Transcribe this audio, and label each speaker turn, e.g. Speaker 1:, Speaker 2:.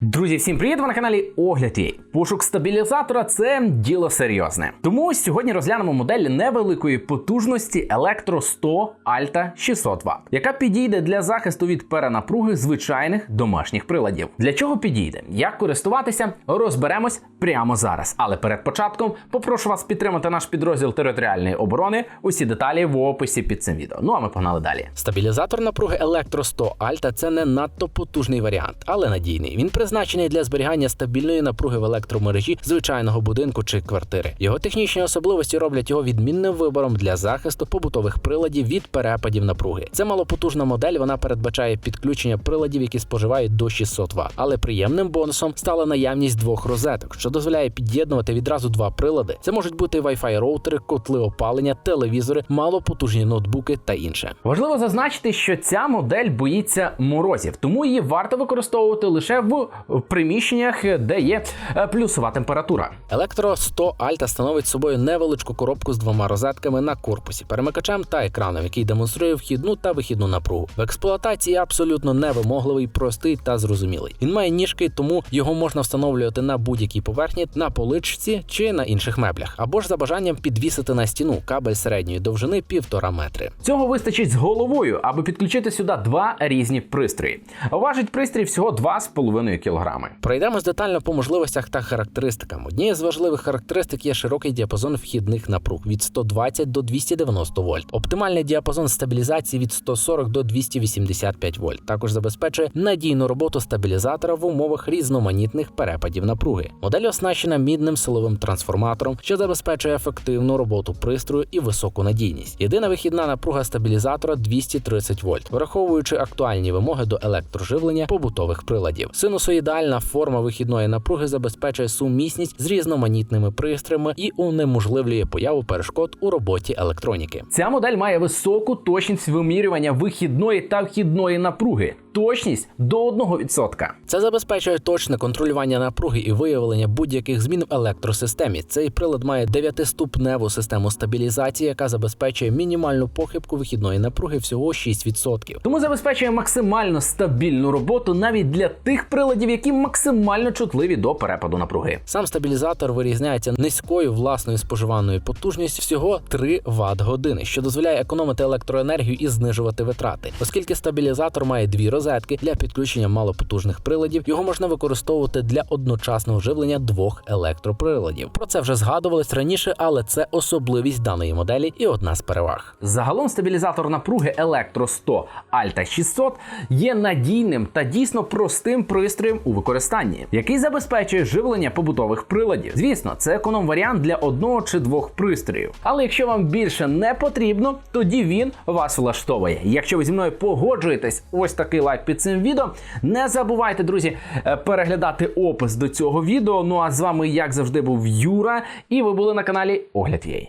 Speaker 1: Друзі, всім привіт! Ви на каналі Огляд Є. Пошук стабілізатора це діло серйозне. Тому сьогодні розглянемо модель невеликої потужності Electro 100 Alta 600 Вт, яка підійде для захисту від перенапруги звичайних домашніх приладів. Для чого підійде? Як користуватися, розберемось прямо зараз. Але перед початком попрошу вас підтримати наш підрозділ територіальної оборони. Усі деталі в описі під цим відео. Ну а ми погнали далі. Стабілізатор напруги Electro 100 Alta – це не надто потужний варіант, але надійний. Він призначений для зберігання стабільної напруги в електромережі звичайного будинку чи квартири. Його технічні особливості роблять його відмінним вибором для захисту побутових приладів від перепадів напруги. Це малопотужна модель. Вона передбачає підключення приладів, які споживають до 600 Вт. Але приємним бонусом стала наявність двох розеток, що дозволяє під'єднувати відразу два прилади. Це можуть бути Wi-Fi роутери, котли опалення, телевізори, малопотужні ноутбуки та інше. Важливо зазначити, що ця модель боїться морозів, тому її варто використовувати лише в приміщеннях, де є е, плюсова температура. Електро 100 Alta становить собою невеличку коробку з двома розетками на корпусі, перемикачем та екраном, який демонструє вхідну та вихідну напругу. В експлуатації абсолютно невимогливий, простий та зрозумілий. Він має ніжки, тому його можна встановлювати на будь-якій поверхні, на поличці чи на інших меблях, або ж за бажанням підвісити на стіну кабель середньої довжини півтора метри. Цього вистачить з головою, аби підключити сюди два різні пристрої. Важить пристрій всього 2,5 кг. Пройдемось детально по можливостях та характеристикам. Однією з важливих характеристик є широкий діапазон вхідних напруг від 120 до 290 вольт. Оптимальний діапазон стабілізації від 140 до 285 вольт. Також забезпечує надійну роботу стабілізатора в умовах різноманітних перепадів напруги. Модель оснащена мідним силовим трансформатором, що забезпечує ефективну роботу пристрою і високу надійність. Єдина вихідна напруга стабілізатора 230 вольт, враховуючи актуальні вимоги до електроживлення побутових приладів. Синусоїдальна форма вихідної напруги забезпечує сумісність з різноманітними пристроями і унеможливлює появу перешкод у роботі електроніки. Ця модель має високу точність вимірювання вихідної та вхідної напруги. Точність до 1%. Це забезпечує точне контролювання напруги і виявлення будь-яких змін в електросистемі. Цей прилад має дев'ятиступневу систему стабілізації, яка забезпечує мінімальну похибку вихідної напруги всього 6%. Тому забезпечує максимально стабільну роботу навіть для тих приладів, які максимально чутливі до перепаду напруги. Сам стабілізатор вирізняється низькою власною споживаною потужністю всього 3 Вт години, що дозволяє економити електроенергію і знижувати витрати, оскільки стабілізатор має дві розетки для підключення малопотужних приладів. Його можна використовувати для одночасного живлення двох електроприладів. Про це вже згадувалось раніше, але це особливість даної моделі і одна з переваг. Загалом стабілізатор напруги Electro 100 Alta 600 є надійним та дійсно простим пристроєм у використанні, який забезпечує живлення побутових приладів. Звісно, це економ варіант для одного чи двох пристроїв. Але якщо вам більше не потрібно, тоді він вас влаштовує. Якщо ви зі мною погоджуєтесь, ось такий лайк під цим відео. Не забувайте, друзі, е, переглядати опис до цього відео. Ну а з вами, як завжди, був Юра, і ви були на каналі Огляд Єй.